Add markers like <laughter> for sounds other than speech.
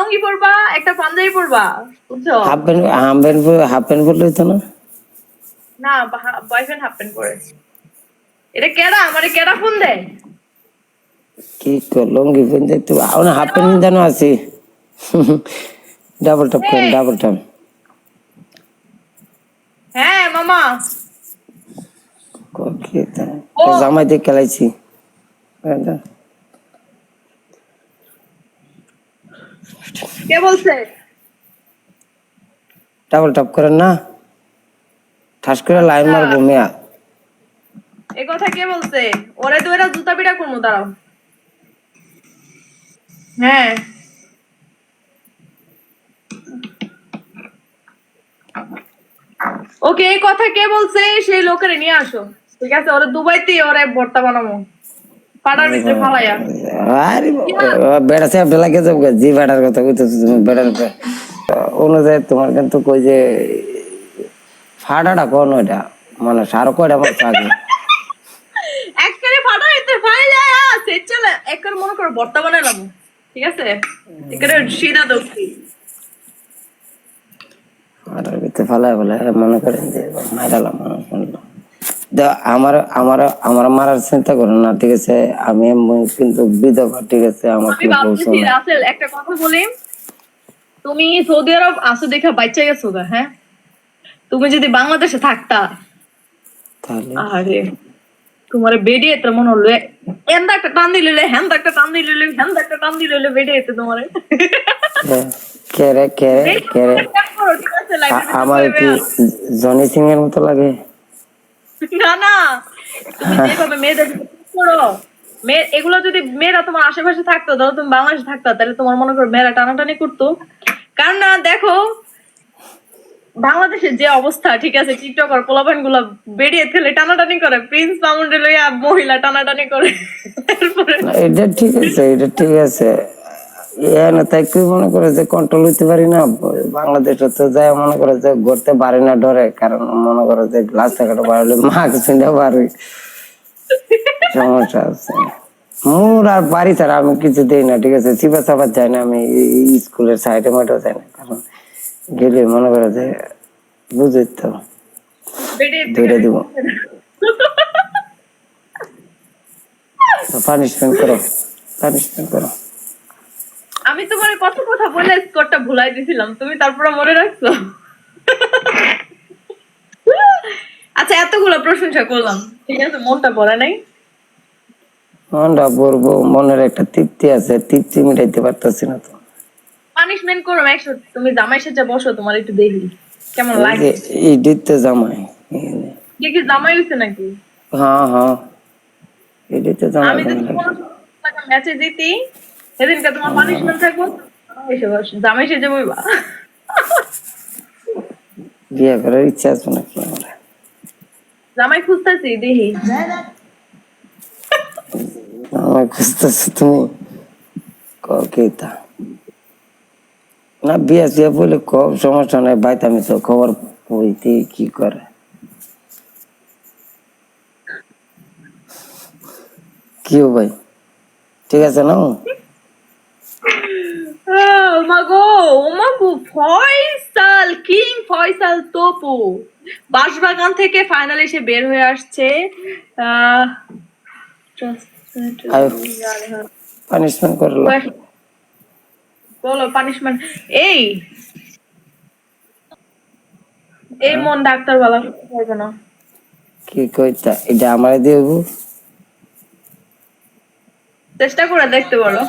লুঙ্গি পরবা একটা পাঞ্জাবি পরবা বুঝছ? Half pant half pant half pant পরলে হতো না? না বয়ফ্রেন্ড হাফ প্যান্ট পরে। এটা কেডা? আমারে কেডা ফোন দেয়? কি কি প্যান্ট দেখতে আমার হাফ প্যান্ট জানো আছে। ডাবল টপ করেন ডাবল টপ হ্যাঁ মামা। জামাই দিয়ে খেলাইছি। কে বলছে? ডাবল টপ করেন না। ঠাস করে লাইন মারবো মেয়া এ কথা কে বলছে? ওরে তো এরা জুতা পিটা করব দাঁড়াও। হ্যাঁ। ওকে এই কথা কে বলছে? সেই লোকের নিয়ে আসো। ঠিক আছে ওরে দুবাইতে ওরে ভর্তা বানাবো পাড়ার ভিতরে ফালাইয়া। আরে বেড়া সাহেব লাগে যাব জি বেড়ার কথা কইতেছো তুমি বেড়ার অনুযায়ী তোমার কিন্তু কই যে ফাটাটা কোন ওইটা? মানে সারো কয়টা মাস আগে? একবারে ফাটা হইতে ফাইলা সে চলে। একবার মনে করো ভর্তা বানালাম ঠিক আছে? একবারে সিধা দক্ষি। ফাটার ভিতরে ফালায় ফালায় মনে করেন যে মাইরালাম আমার আমার আমার মারার চিন্তা করো না ঠিক আছে? আমি কিন্তু বিধবা ঠিক আছে? আমার রাসেল একটা কথা বলি। তুমি সৌদি আরব আসো দেখা বাচ্চা গেছো হ্যাঁ? তুমি যদি বাংলাদেশে থাকতা তাহলে? আরে তোমার বেডিয়ে তো মনে হলো এন্দা একটা টান দিলে হ্যান একটা টান দিলে হ্যান একটা টান দিলে বেডিয়ে তো তোমার। কে রে কে রে কে রে? <laughs> আমার কি জনি সিং এর মতো লাগে? না না। তুমি মেয়েদের করো মেয়ে এগুলো যদি মেয়েরা তোমার আশেপাশে থাকতো, ধরো তুমি বাংলাদেশে থাকতো, তাহলে তোমার মনে করো মেয়েরা টানাটানি করতো। কারণ না, দেখো, বাংলাদেশের যে অবস্থা, ঠিক আছে টিকটকার পোলাপানগুলা বেরিয়ে ফেলে টানাটানি করে প্রিন্স মামুন্ডে লইয়া মহিলা টানাটানি করে এটা ঠিক আছে, এটা ঠিক আছে। না তাই কি মনে করে যে কন্ট্রোল হইতে পারি না? বাংলাদেশে তো যায় মনে করে যে ঘুরতে পারি না ডরে কারণ মনে করে যে গ্লাস মাস্ক চিনতে পারি। সমস্যা আছে। মোর আর বাড়ি ছাড়া আমি কিছু দেই না ঠিক আছে? চিপা চাপা যাই না আমি স্কুলের সাইডে মাঠেও যাই না কারণ গেলে মনে করে যে বুঝে তো ধরে দিব। <laughs> পানিশমেন্ট করো পানিশমেন্ট করো। কত কথা বলে স্কোরটা ভুলাই দিছিলাম। তুমি তারপরে মনে রাখছো? আচ্ছা এতগুলো প্রশংসা করলাম। ঠিক আছে মনটা ভরে নাই? মনটা মনের একটা তৃপ্তি আছে তৃপ্তি মিটাইতে পারতেছি না তো। পানিশমেন্ট করো একশো। তুমি জামাই বসো তোমার একটু দেখি কেমন লাগে? এই দিতে জামাই। কে কি জামাই হইছে নাকি? হ্যাঁ হ্যাঁ। এই দিতে জামাই আমি যদি কোনো ম্যাচে জিতি। সেদিনকে তোমার পানিশমেন্ট থাকব। জামাই সেজে বইবা। বিয়ে করার ইচ্ছা আছে নাকি আমার? জামাই খুঁজতেছি দেখি। আমার খুঁজতেছো তুমি কে না বিয়ে সিয়ে বলে খুব সমস্যা নাই বাইতে আমি তো খবর বইতে কি করে। কি ভাই? ঠিক আছে না ফয়সাল কিং ফয়সাল তোপু। বাঁশবাগান থেকে ফাইনাল এসে বের হয়ে আসছে। পানিশমেন্ট করল বলো পানিশমেন্ট এই এই মন ডাক্তার বলা পারবে না। কি কইতা এটা আমারে দিব চেষ্টা করে দেখতে পারো।